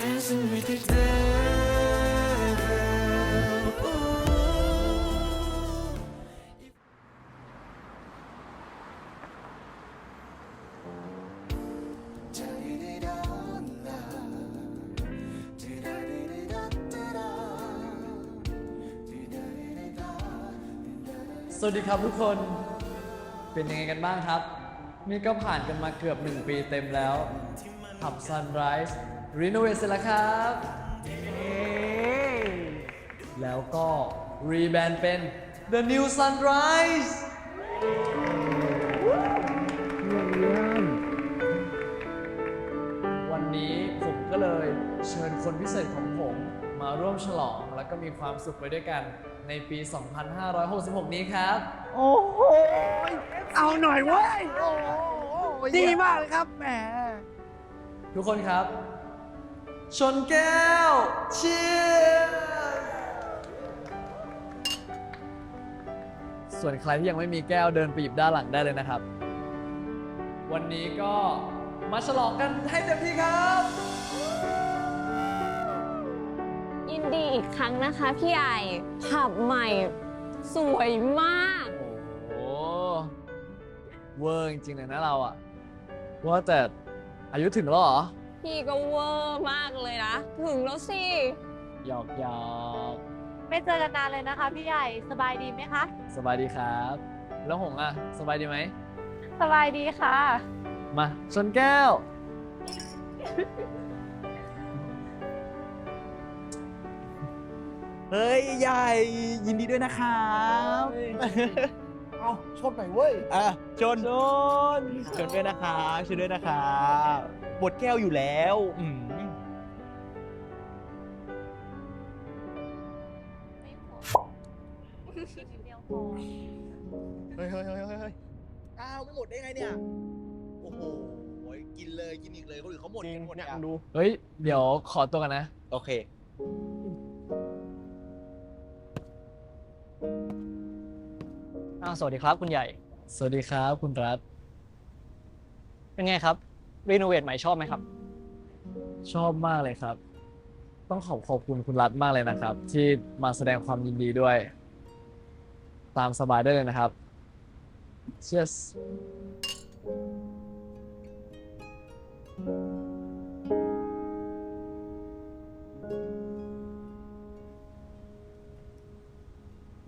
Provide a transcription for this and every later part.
dancing with the devil. Da-di-da-da-da. สวัสดีครับทุกคน เป็นยังไงกันบ้างครับ นี่ก็ผ่านกันมาเกือบ 1 ปีเต็มแล้วผับ Sunrise รีโนเวทเสร็จแล้วครับแล้วก็รีแบรนด์เป็น The New Sunrise วันนี้ผมก็เลยเชิญคนพิเศษของผมมาร่วมฉลองแล้วก็มีความสุขไปด้วยกันในปี 2566 นี้ครับ โอ้โห เอาหน่อยเว้ย โอ้โหดีมากเลยครับแหม ทุกคนครับ ชนแก้ว เชียร์ส่วนใครที่ยังไม่มีแก้วเดินไปหยิบด้านหลังได้เลยนะครับ วันนี้ก็มาฉลองกันให้เต็มที่ครับ ยินดีอีกครั้งนะคะพี่ใหญ่ผับใหม่ สวยมาก โอ้โหเวอร์จริงๆเลยนะเราอะว่าแต่อายุถึงแล้วเหรอ พี่ก็เวอร์มากเลยนะ ถึงแล้วสิ หยอกหยอกไม่เจอกันนานเลยนะคะพี่ใหญ่สบายดีไหมคะ สบายดีครับ แล้วหงอะสบายดีไหม สบายดีค่ะ มาชนแก้ว เฮ้ยใหญ่ยินดีด้วยนะครับเอาชนหน่อยเว้ยอะชนชนชนด้วยนะครับชนด้วยนะครับ หมดแก้วอยู่แล้วอืมเฮ้ยเฮ้ยเฮ้ยเฮ้ยเฮ้ยอ้าวไม่หมดได้ไงเนี่ย โอ้โหกินเลยกินอีกเลยคนอื่นเขาหมดกันหมดเนี่ยอะดู เฮ้ย เดี๋ยวขอตัวกันนะ โอเค อ้าวสวัสดีครับคุณใหญ่ สวัสดีครับ คุณรัฐ เป็นไงครับ รีโนเวทใหม่ชอบไหมครับ ชอบมากเลยครับ ต้องขอบขอบคุณคุณรัฐมากเลยนะครับ ที่มาแสดงความยินดีด้วย ตามสบายได้เลยนะครับ Cheers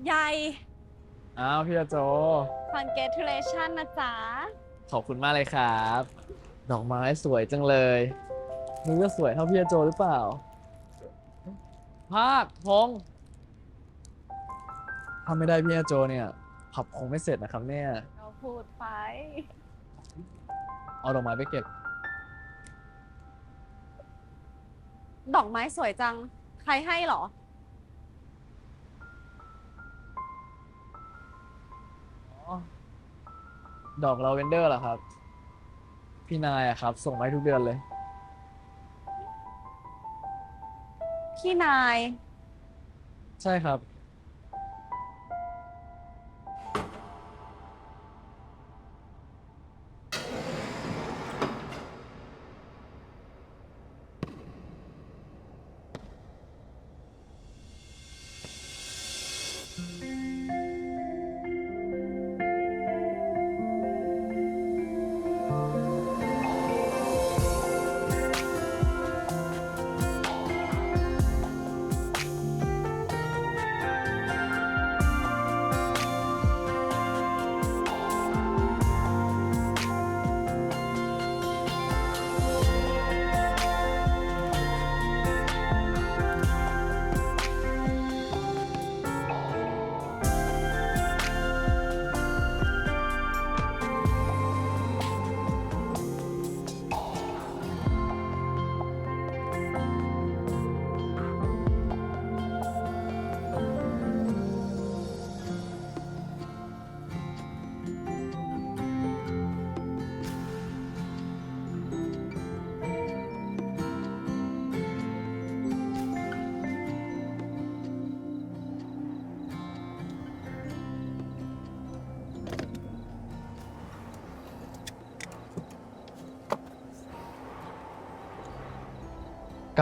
ใหญ่ อ้าวพี่อาโจ congratulation นะจ๊ะ ขอบคุณมากเลยครับ ดอกไม้สวยจังเลยนึกว่าสวยเท่าพี่อาโจหรือเปล่า ภาคพงษ์ถ้าไม่ได้พี่อาโจเนี่ย ผับคงไม่เสร็จนะครับเนี่ย เราพูดไป เอาดอกไม้ไปเก็บ ดอกไม้สวยจัง ใครให้เหรอ ดอกลาเวนเดอร์เหรอครับ พี่นายอะครับ ส่งมาให้ทุกเดือนเลย พี่นาย ใช่ครับ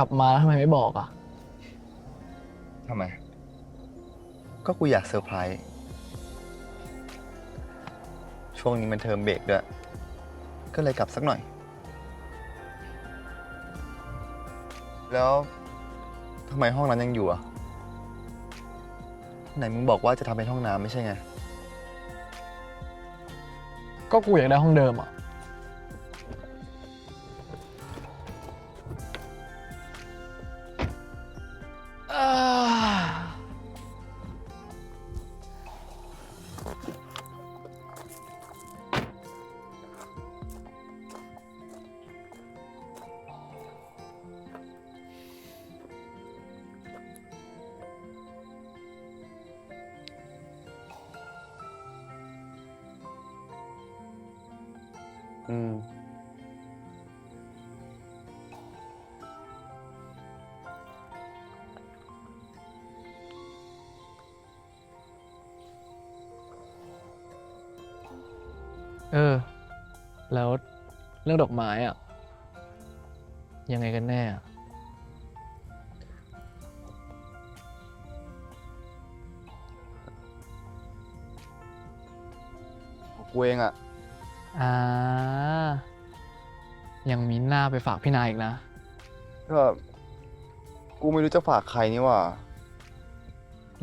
ลับมาแล้วทำไมไม่บอกอะ ทำไม ก็กูอยากเซอร์ไพรส์ ช่วงนี้มันเทอมเบรกด้วย ก็เลยกลับสักหน่อย แล้วทำไมห้องนั้นยังอยู่อะ ไหนมึงบอกว่าจะทำเป็นห้องน้ำไม่ใช่ไง ก็กูอยากได้ห้องเดิมอะ อืมเออ แล้วเรื่องดอกไม้อะ ยังไงกันแน่อะกูเองอะ อ่า ยังมีหน้าไปฝากพี่นายอีกนะ ก็กูไม่รู้จะฝากใครนี่หว่า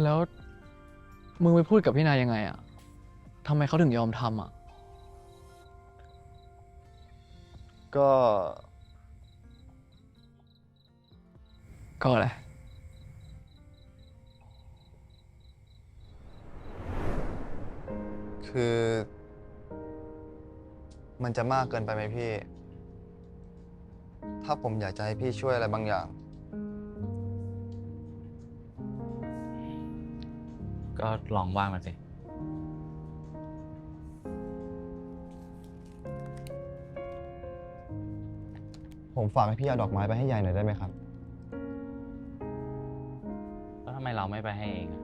แล้วมึงไปพูดกับพี่นายยังไงอะทำไมเขาถึงยอมทำอะก็ ก็อะไร คือ มันจะมากเกินไปไหมพี่ ถ้าผมอยากจะให้พี่ช่วยอะไรบางอย่าง ก็ลองว่างมาสิ ผมฝากให้พี่เอาดอกไม้ไปให้ยายหน่อยได้ไหมครับ แล้วทำไมเราไม่ไปให้เองอะ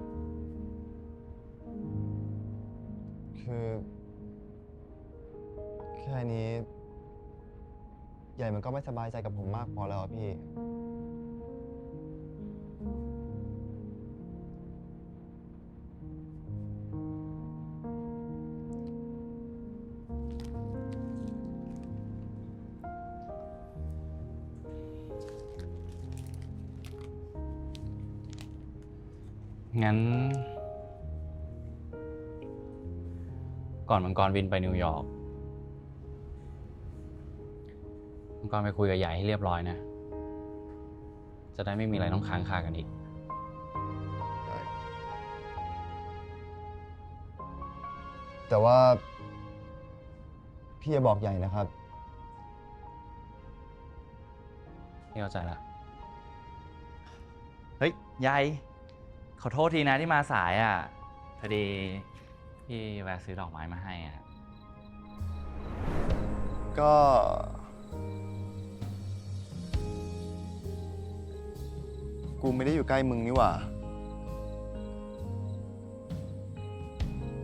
คือ แค่นี้ ใหญ่มันก็ไม่สบายใจกับผมมากพอแล้วอะพี่ งั้น ก่อนมังกรบินไปนิวยอร์ก มังกรไปคุยกับใหญ่ให้เรียบร้อยนะ จะได้ไม่มีอะไรต้องค้างคากันอีก แต่ว่า พี่อย่าบอกใหญ่นะครับ พี่เข้าใจละ เฮ้ยยายขอโทษทีนะที่มาสายอะพอดีพี่แวะซื้อดอกไม้มาให้อะ ก็ กูไม่ได้อยู่ใกล้มึงนี่หว่า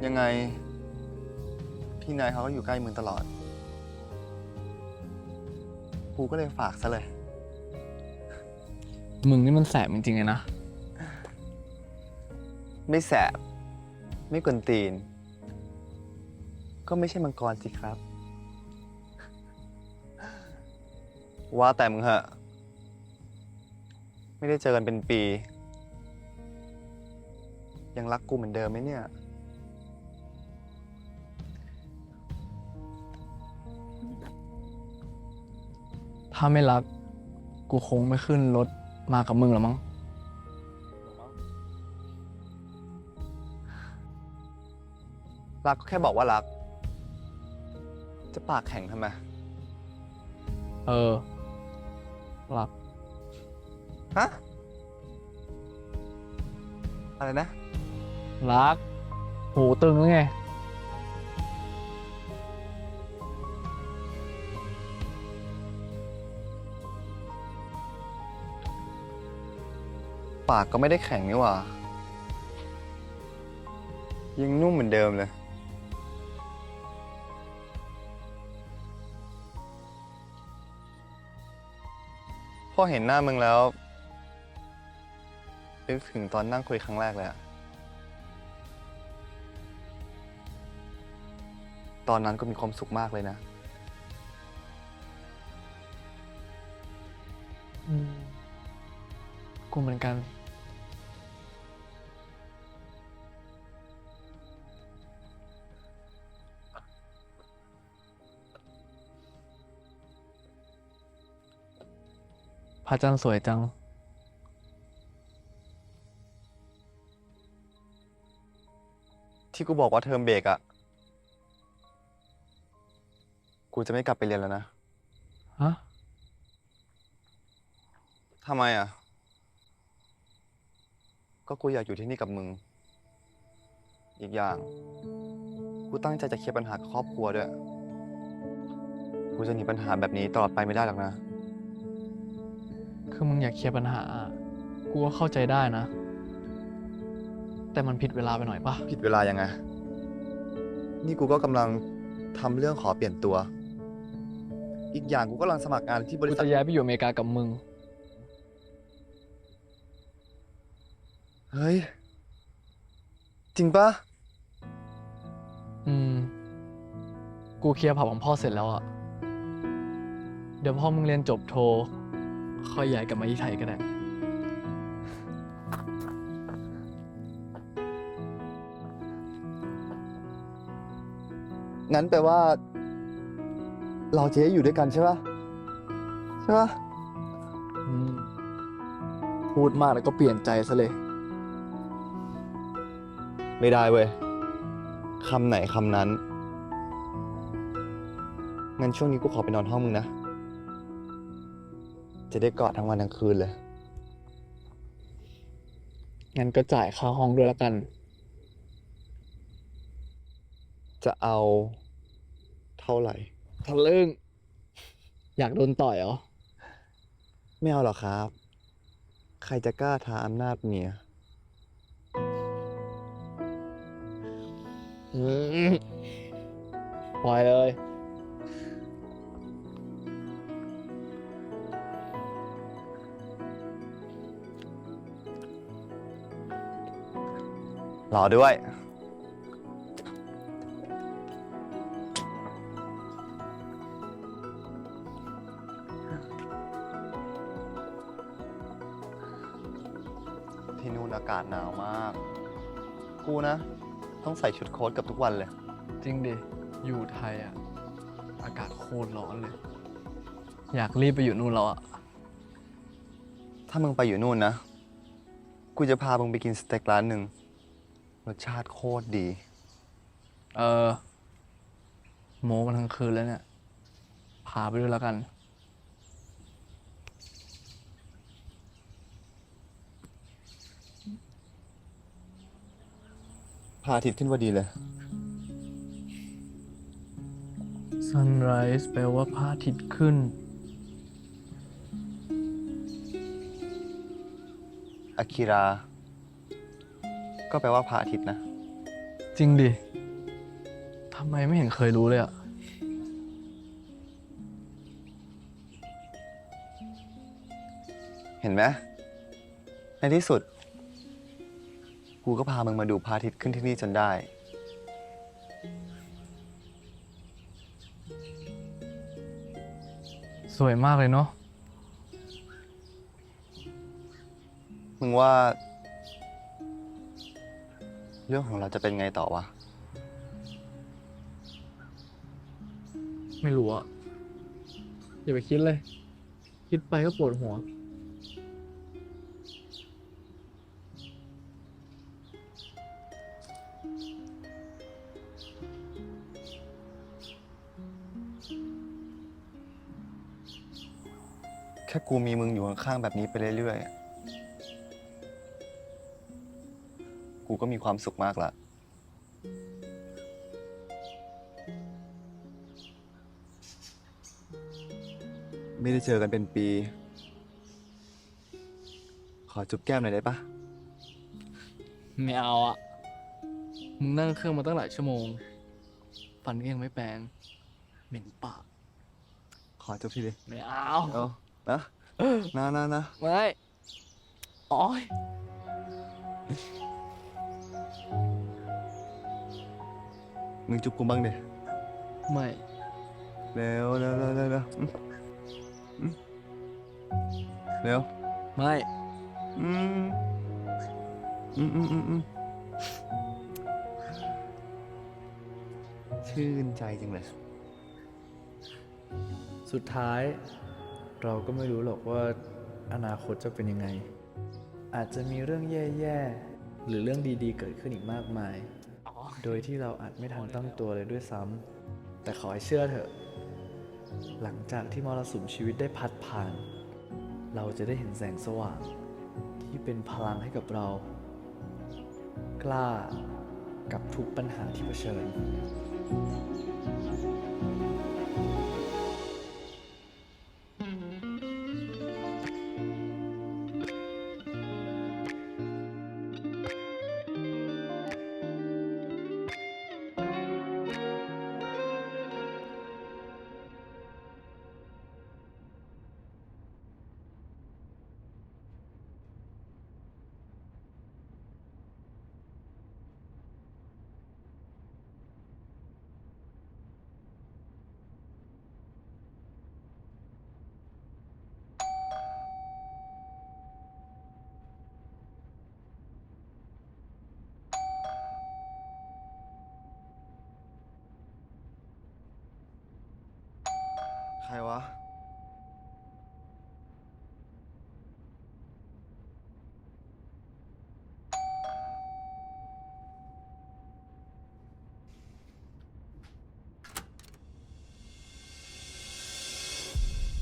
ยังไง พี่นายเขาก็อยู่ใกล้มึงตลอด กูก็เลยฝากซะเลย มึงนี่มันแสบจริงๆเลยนะ ไม่แสบ ไม่กวนตีน ก็ไม่ใช่มังกรสิครับ ว่าแต่มึงเหอะ ไม่ได้เจอกันเป็นปี ยังรักกูเหมือนเดิมไหมเนี่ย ถ้าไม่รัก กูคงไม่ขึ้นรถมากับมึงหรอมั้ง รักก็แค่บอกว่ารัก จะปากแข็งทำไม เออ รัก ฮะ อะไรนะ รัก หูตึงหรือไง ปากก็ไม่ได้แข็งนี่หว่า ยังนุ่มเหมือนเดิมเลย พออเห็นหน้ามึงแล้ว นึกถึงตอนนั่งคุยครั้งแรกเลยอะตอนนั้นก็มีความสุขมากเลยนะ อืมกูเหมือนกัน พระจันทร์สวยจัง ที่กูบอกว่าเทอมเบรกอะกูจะไม่กลับไปเรียนแล้วนะ ฮะ ทำไมอะก็กูอยากอยู่ที่นี่กับมึง อีกอย่าง กูตั้งใจจะเคลียร์ปัญหากับครอบครัวด้วย กูจะหนีปัญหาแบบนี้ตลอดไปไม่ได้หรอกนะ คือมึงอยากเคลียร์ปัญหา กูก็เข้าใจได้นะ แต่มันผิดเวลาไปหน่อยปะผิดเวลายังไง นี่กูก็กำลังทำเรื่องขอเปลี่ยนตัว อีกอย่างกูก็กำลังสมัครงานที่บกูริษัท จะย้ายไปอยู่อเมริกากับมึง เฮ้ย จริงปะอืม กูเคลียร์ผับของพ่อเสร็จแล้วอะเดี๋ยวพ่อมึงเรียนจบโทค่อยย้ายกลับมาที่ไทยก็ได้ งั้นแปลว่า เราจะได้อยู่ด้วยกันใช่ปะใช่ปะอืมพูดมากแล้วก็เปลี่ยนใจซะเลย ไม่ได้เว้ยคำไหนคำนั้น งั้นช่วงนี้กูขอไปนอนห้องมึงนะ จะได้กอดทั้งวันทั้งคืนเลย งั้นก็จ่ายค่าห้องด้วยแล้วกัน จะเอาเท่าไหร่ทะลึ่งอยากโดนต่อยเหรอ ไม่เอาหรอกครับ ใครจะกล้าท้าอำนาจเมีย อืมปล่อยเลย รอด้วยากาศหนาวมาก กูนะ ต้องใส่ชุดโค้ทเกับทุกวันเลย จริงดิ อยู่ไทยอะ อากาศโคตรร้อนเลย อยากรีบไปอยู่นู่นแล้วอะ ถ้ามึงไปอยู่นู่นนะ กูจะพามึงไปกินสเต็กร้านหนึ่งรสชาติโคตรดี เออ โม้มาทั้งคืนแล้วเนี่ย พาไปด้วยแล้วกัน พาอาทิตย์ขึ้นพอดีเลย sunrise แปลว่าพระอาทิตย์ขึ้น อากิรา ก็แปลว่าพระอาทิตย์นะ จริงดิ ทำไมไม่เห็นเคยรู้เลยอะเห็นไหมในที่สุด กูก็พามึงมาดูพระอาทิตย์ขึ้นที่นี่จนได้ สวยมากเลยเนาะ มึงว่า เรื่องของเราจะเป็นไงต่อวะ ไม่รู้อะอย่าไปคิดเลย คิดไปก็ปวดหัว แค่กูมีมึงอยู่ข้างๆแบบนี้ไปเรื่อยๆ กูก็มีความสุขมากละไม่ได้เจอกันเป็นปี ขอจุบแก้มหน่อยได้ปะไม่เอาอะมึงนั่งเครื่องมาตั้งหลายชั่วโมง ฟันก็ยังไม่แปรงเหม็นปาก ขอจุบทีดิไม่เอา เอา นะนะนะนะไม่โอ้ยมึงจุบกูบ้างเดไม่เร็วเร็วเร็วเร็วเร็วอืมอืมเร็วไม่อืมอืมอืมอืมอืมชื่นใจจังเลย สุดท้าย เราก็ไม่รู้หรอกว่าอนาคตจะเป็นยังไง อาจจะมีเรื่องแย่ๆ หรือเรื่องดีๆ เกิดขึ้นอีกมากมาย โดยที่เราอาจไม่ทันตั้งตัวเลยด้วยซ้ำ แต่ขอให้เชื่อเถอะ หลังจากที่มรสุมชีวิตได้พัดผ่าน เราจะได้เห็นแสงสว่าง ที่เป็นพลังให้กับเรา กล้ากับทุกปัญหาที่เผชิญ รวะ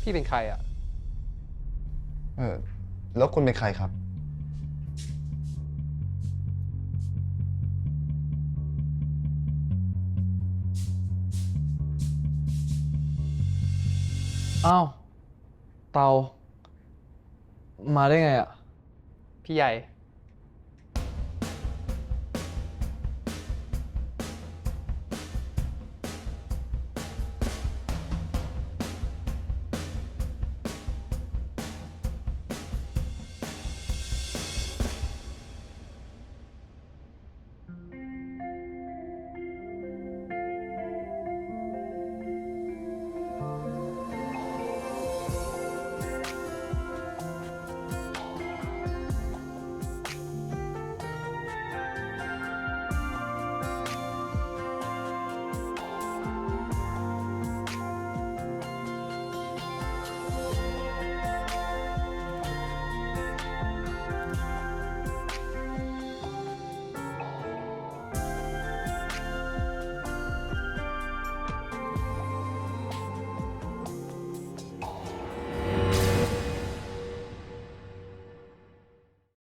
พี่เป็นใครอะ เออ แล้วคุณเป็นใครครับ อ้าว เตา มาได้ไงอะ พี่ใหญ่